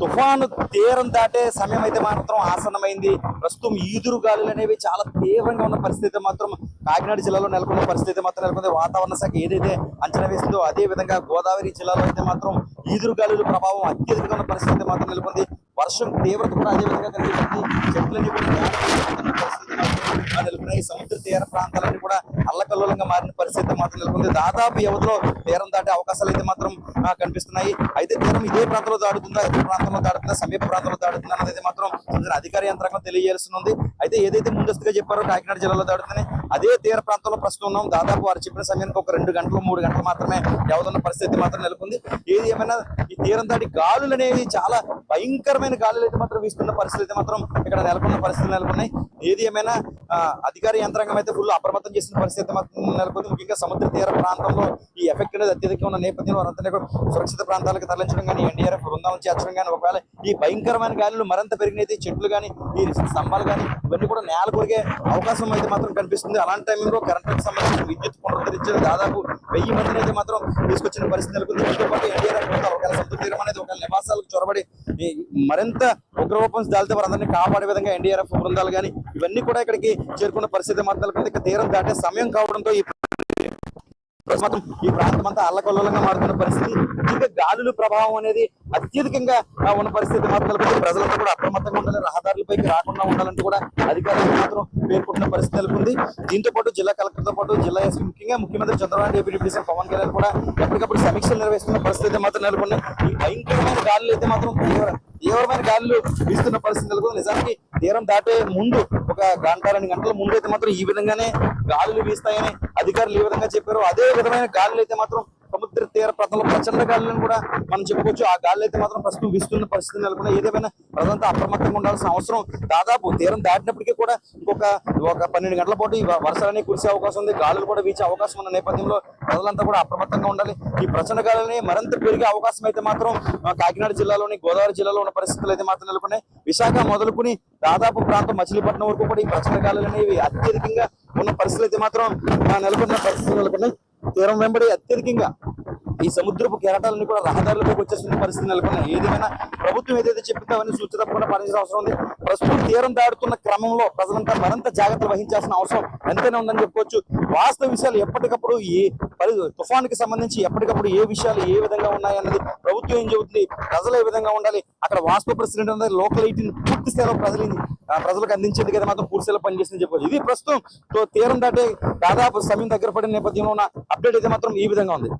తుఫాను తీరం దాటే సమయం అయితే మాత్రం ఆసన్నమైంది. ప్రస్తుతం ఈదురు గాలులు అనేవి చాలా తీవ్రంగా ఉన్న పరిస్థితి మాత్రం కాకినాడ జిల్లాలో నెలకొన్న పరిస్థితి మాత్రం నెలకొంది. వాతావరణ శాఖ ఏదైతే అంచనా వేసిందో అదే విధంగా గోదావరి జిల్లాలో అయితే మాత్రం ఈదురు గాలుల ప్రభావం అత్యధికంగా ఉన్న పరిస్థితి మాత్రం నెలకొంది. వర్షం తీవ్రత కూడా అదే విధంగా కనిపిస్తుంది. చెట్లన్నీ కూడా పరిస్థితి నెలకొన్నాయి సముద్ర తీర ప్రాంతాలన్నీ కూడా అల్లకల్లోలంగా మారిన పరిస్థితి మాత్రం నెలకొంది. దాదాపు యువతలో తీరం దాటే అవకాశాలు అయితే మాత్రం కనిపిస్తున్నాయి. అయితే తీరం ఇదే ప్రాంతంలో దాడుతుందా ఇదే ప్రాంతంలో దాడుతుందా సమీప ప్రాంతంలో దాడుతుందా అనేది మాత్రం అధికార యంత్రాంగం తెలియజేస్తుంది ఉంది అయితే ఏదైతే ముందస్తుగా చెప్పారో కాకినాడ జిల్లాలో దాడుతుందని అదే తీర ప్రాంతంలో ప్రస్తుతం ఉన్నాం. దాదాపు వారు చెప్పిన సమయానికి ఒక రెండు గంటలు మూడు గంటలు మాత్రమే వ్యవధున్న పరిస్థితి మాత్రం నెలకొంది. ఏది ఏమైనా ఈ తీరం దాటి గాలులు అనేవి చాలా భయంకరమైన గాలులు అయితే మాత్రం వీస్తున్న పరిస్థితి అయితే మాత్రం ఇక్కడ నెలకొన్న పరిస్థితులు నెలకొన్నాయి. ఏది ఏమైనా అధికార యంత్రాంగం అయితే ఫుల్ అప్రమత్తం చేసిన పరిస్థితి మాత్రం నెలకొంది. ముఖ్యంగా సముద్ర తీర ప్రాంతంలో ఈ ఎఫెక్ట్ అనేది అత్యధికంగా ఉన్న నేపథ్యంలో వారంతా కూడా సురక్షిత ప్రాంతాలకు తరలించడం కానీ ఎన్డీఆర్ఎఫ్ బృందాలను చేర్చడం కానీ ఒకవేళ ఈ భయంకరమైన గాలులు మరింత పెరిగినైతే చెట్లు కానీ ఈ స్తంభాలు కానీ ఇవన్నీ కూడా నేల కొరిగే అవకాశం అయితే మాత్రం కనిపిస్తుంది. అలాంటి టైంలో కరెంటుకు సంబంధించిన విద్యుత్ పునరుద్ధరించిన దాదాపు వెయ్యి మందిని అయితే మాత్రం తీసుకొచ్చిన పరిస్థితి నెలకొంది. దీంతో పాటు ఎన్డీఆర్ఎఫ్ ఒకవేళ సముద్ర తీరం అనేది ఒకవేళ నివాసాలకు చొరబడి మరింత ఉగ్రరూపం దాల్తే వారందరినీ కాపాడే విధంగా ఎన్డీఆర్ఎఫ్ బృందాలు కానీ ఇవన్నీ కూడా ఇక్కడికి చేరుకున్న పరిస్థితి మాత్రం నెలకొంది. ఇక తీరం దాటే సమయం కావడంతో ఈ ప్రస్తుతం మాత్రం ఈ ప్రాంతం అంతా అల్లకొల్లంగా మారుతున్న పరిస్థితి. ఇంకా గాలుల ప్రభావం అనేది అత్యధికంగా ఉన్న పరిస్థితి మాత్రం నెలకొంది ప్రజలంతా కూడా అప్రమత్తంగా ఉండాలి రహదారులపైకి రాకుండా ఉండాలంటే కూడా అధికారులు మాత్రం పేర్కొంటున్న పరిస్థితి నెలకొంది. దీంతో పాటు జిల్లా కలెక్టర్తో పాటు జిల్లా ఎస్పీ ముఖ్యంగా ముఖ్యమంత్రి చంద్రబాబు నాయుడు డిప్యూటీ సీఎం పవన్ కళ్యాణ్ కూడా ఎప్పటికప్పుడు సమీక్షలు నిర్వహిస్తున్న పరిస్థితి మాత్రం నెలకొంది. ఈ భయంకరమైన గాలులు అయితే మాత్రం తీవ్ర తీవ్రమైన గాలులు వీస్తున్న పరిస్థితి నెలకొంది. నిజానికి తీరం దాటే ముందు ఒక గంట రెండు గంటల ముందు అయితే మాత్రం ఈ విధంగానే గాలులు వీస్తాయని అధికారులు ఏ విధంగా చెప్పారు అదే విధమైన గాలులు అయితే మాత్రం సముద్ర తీర ప్రాంతంలో ప్రచండ గాలులను కూడా మనం చెప్పుకోవచ్చు. ఆ గాలి అయితే మాత్రం ప్రస్తుతం వీస్తున్న పరిస్థితి నెలకొన్న ఏదేమైనా ప్రజలంతా అప్రమత్తంగా ఉండాల్సిన అవసరం దాదాపు తీరం దాటినప్పటికీ కూడా ఇంకొక ఒక పన్నెండు గంటల పాటు ఈ వర్షాలనే కురిసే అవకాశం ఉంది. గాలులు కూడా వీచే అవకాశం ఉన్న నేపథ్యంలో ప్రజలంతా కూడా అప్రమత్తంగా ఉండాలి. ఈ ప్రచండ గాలిని మరింత పెరిగే అవకాశం అయితే మాత్రం కాకినాడ జిల్లాలోని గోదావరి జిల్లాలో ఉన్న పరిస్థితులు అయితే మాత్రం నెలకొన్నాయి. విశాఖ మొదలుకుని దాదాపు ప్రాంతం మచిలీపట్నం వరకు కూడా ఈ ప్రచండ గాలులు అనేవి అత్యధికంగా ఉన్న పరిస్థితులు అయితే మాత్రం ఆ, నెలకొన్న పరిస్థితులు నెలకొన్నాయి. తీరం వెంబడి అత్యధికంగా. ఈ సముద్రపు కెరటాలన్నీ కూడా రహదారులపైకి వచ్చేస్తున్న పరిస్థితి నెలకొన్నాయి. ఏదేమైనా ప్రభుత్వం ఏదైతే చెప్పిందో అవన్నీ సూచన తప్పకుండా పాటించాల్సిన అవసరం ఉంది. ప్రస్తుతం తీరం దాడుతున్న క్రమంలో ప్రజలంతా మరింత జాగ్రత్తలు వహించాల్సిన అవసరం ఎంతైనా ఉందని చెప్పుకోవచ్చు. వాస్తవ విషయాలు ఎప్పటికప్పుడు ఏ తుఫాన్కి సంబంధించి ఎప్పటికప్పుడు ఏ విషయాలు ఏ విధంగా ఉన్నాయన్నది ప్రభుత్వం ఏం చెబుతుంది? ప్రజలు ఏ విధంగా ఉండాలి? అక్కడ వాస్తవ ప్రెసిడెంట్ అనేది లోకల్ ఎయిటీని పూర్తి స్థాయిలో ప్రజలు ప్రజలకు అందించేది కదా మాత్రం పూర్తి స్థాయిలో పనిచేసింది చెప్పుకోవచ్చు. ఇది ప్రస్తుతం తీరం దాటే దాదాపు సమయం దగ్గర పడిన నేపథ్యంలో ఉన్న అప్డేట్ అయితే మాత్రం ఈ విధంగా ఉంది.